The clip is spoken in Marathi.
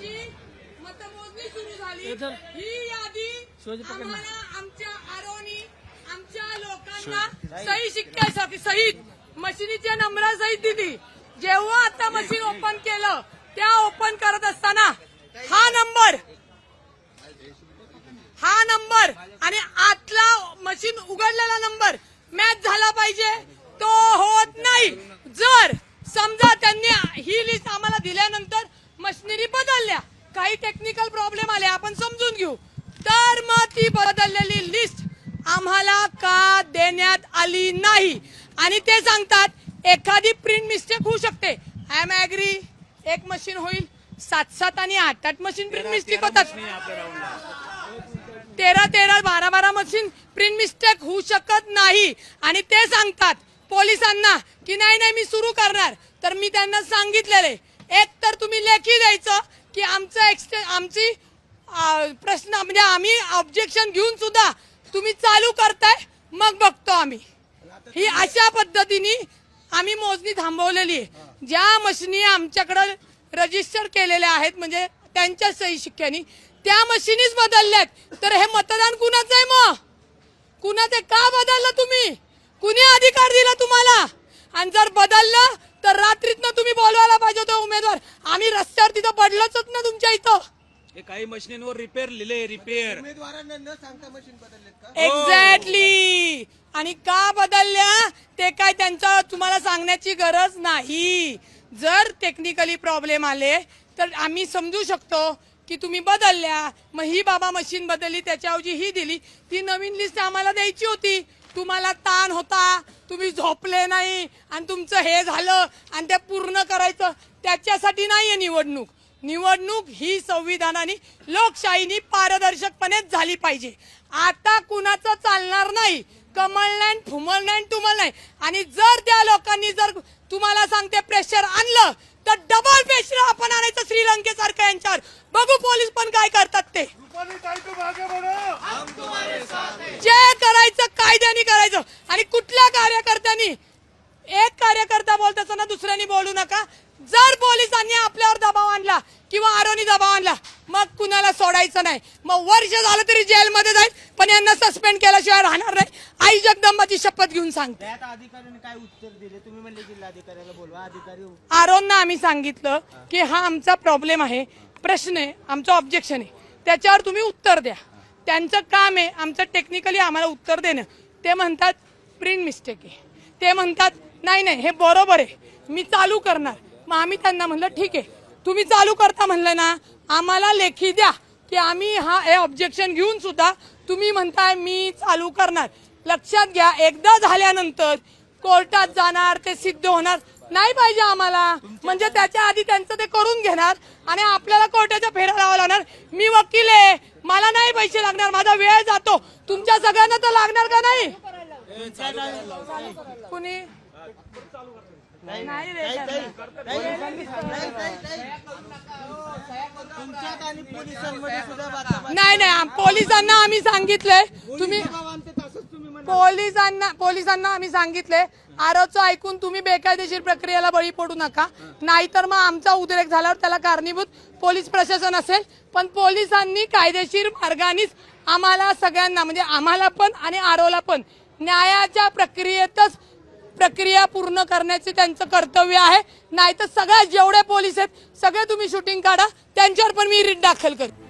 माझी मतमोजणी सुरू झाली. ही यादी. आम्हाला आमच्या आरोनी आमच्या लोकांना सही शिक्क्यासाठी सहित मशिनीच्या नंबरासहित दिली जेव्हा आता मशीन ओपन केलं त्या ओपन करत असताना हा नंबर हा नंबर आणि आतला मशीन उघडलेला नंबर मॅच झाला पाहिजे तो होत नाही जर समजा त्यांनी ही लिस्ट आम्हाला दिल्यानंतर मशिनरी बदलल्या. काही टेक्निकल प्रॉब्लेम आले आपण समजून घेऊ. तर मग ती बदललेली लिस्ट आम्हाला का देण्यात आली नाही? आणि ते सांगतात एखादी प्रिंट मिस्टेक होऊ शकते. आय एम ऍग्री एक मशीन होईल सात सात आणि आठ आठ मशीन प्रिंट मिस्टेक होतात. तेरा तेरा बारा बारा मशीन प्रिंट मिस्टेक होऊ शकत नाही. आणि ते सांगतात पोलिसांना की नाही नाही मी सुरू करणार. तर मी त्यांना सांगितलेले एक तर तुम्ही लेखी द्यायचं की आमचं एक्सटे आमची प्रश्न म्हणजे आम्ही ऑब्जेक्शन घेऊन सुद्धा तुम्ही चालू करताय मग बघतो आम्ही. ही अशा पद्धतीने आम्ही मोजणी थांबवलेली आहे. ज्या मशिनी आमच्याकडं रजिस्टर केलेल्या आहेत म्हणजे त्यांच्या सही शिक्क्यानी त्या मशिनीच बदलल्यात. तर हे मतदान कुणाचं आहे मग? कुणाचं का बदललं तुम्ही? कुणी अधिकार दिला तुम्हाला? आणि जर बदललं तर रात्रीतनं तुम्ही बोलवायला पाहिजे होते उमेदवार. आम्ही रस्त्यावर तिथं पडलोच ना तुमच्या इथं. हे काही मशिनींवर रिपेअर लिहिले रिपेअर उमेदवारांना न सांगता मशीन बदललेत का? एक्झॅक्टली आणि का बदलल्या? ते काय त्यांचं तुम्हाला सांगण्याची गरज नाही. जर टेक्निकली प्रॉब्लेम आले तर आम्ही समजू शकतो की तुम्ही बदलल्या. मग ही बाबा मशीन बदलली त्याच्याऐवजी ही दिली. ती नवीन लिस्ट आम्हाला द्यायची होती. तुम्हाला ताण होता तुम्ही झोपले नाही आणि तुमचं हे झालं आणि ते पूर्ण करायचं त्याच्यासाठी नाहीये निवडणूक. निवडणूक ही संविधानाने लोकशाहीनी पारदर्शकपणेच झाली पाहिजे. आता कुणाचं चालणार नाही? कमळ नाही फुमल नाही तुमल नाही. आणि जर त्या लोकांनी जर तुम्हाला सांगते प्रेशर आणलं तर डबल प्रेशर आपण आणायचं श्रीलंकेसारखं यांच्यावर. बघू पोलीस पण काय करतात ते. कायद्याने करायचं. आणि कुठल्या कार्यकर्त्यांनी एक कार्यकर्ता बोलत असताना दुसऱ्यानी बोलू नका. जर पोलिसांनी आपल्यावर दबाव आणला किंवा आरोनी दबाव आणला मग कुणाला सोडायचं नाही. मग वर्ष झालं तरी जेलमध्ये जाईल पण यांना सस्पेंड केल्याशिवाय राहणार नाही. आई जगदंबाची शपथ घेऊन सांगते. त्यात अधिकाऱ्याने काय उत्तर दिले? तुम्ही म्हणले जिल्हाधिकाऱ्याला बोलवा अधिकारी आरोनना आम्ही सांगितलं की हा आमचा प्रॉब्लेम आहे. प्रश्न आहे आमचं ऑब्जेक्शन आहे. त्याच्यावर तुम्ही उत्तर द्या. त्यांचं काम आहे आमचं टेक्निकली आम्हाला उत्तर देणं. ते म्हणतात प्रिंट मिस्टेक आहे. ते म्हणतात नाही नाही हे बरोबर आहे. मी चालू करणार. मग आम्ही त्यांना म्हणलं ठीक आहे. तुम्ही चालू करता म्हणलं ना आम्हाला लेखी द्या की आम्ही हा हे ऑब्जेक्शन घेऊन सुद्धा तुम्ही म्हणताय मी चालू करणार. लक्षात घ्या एकदा झाल्यानंतर कोर्टात जाणार ते सिद्ध होणार. नाही पाहिजे आम्हाला. म्हणजे त्याच्या आधी त्यांचं ते करून घेणार आणि आपल्याला कोर्टाच्या फेऱ्या लावा लागणार. मी वकील आहे. मला नाही पैसे लागणार. माझा वेळ जातो. तुमच्या सगळ्यांना तर लागणार का नाही? कुणी? नाही नाही पोलिसांना आम्ही सांगितलंय. तुम्ही पोलिसांना पोलिसांना आम्ही सांगितले आरोचं ऐकून तुम्ही बेकायदेशीर प्रक्रियेला बळी पडू नका. नाहीतर मग आमचा उद्रेक झाल्यावर त्याला कारणीभूत पोलीस प्रशासन असेल. पण पोलिसांनी कायदेशीर मार्गानेच आम्हाला सगळ्यांना म्हणजे आम्हाला पण आणि आरोला पण न्यायाच्या प्रक्रियेतच प्रक्रिया पूर्ण करण्याचे त्यांचं कर्तव्य आहे. नाहीतर सगळ्या जेवढे पोलीस आहेत सगळे तुम्ही शूटिंग काढा. त्यांच्यावर पण मी रीट दाखल करू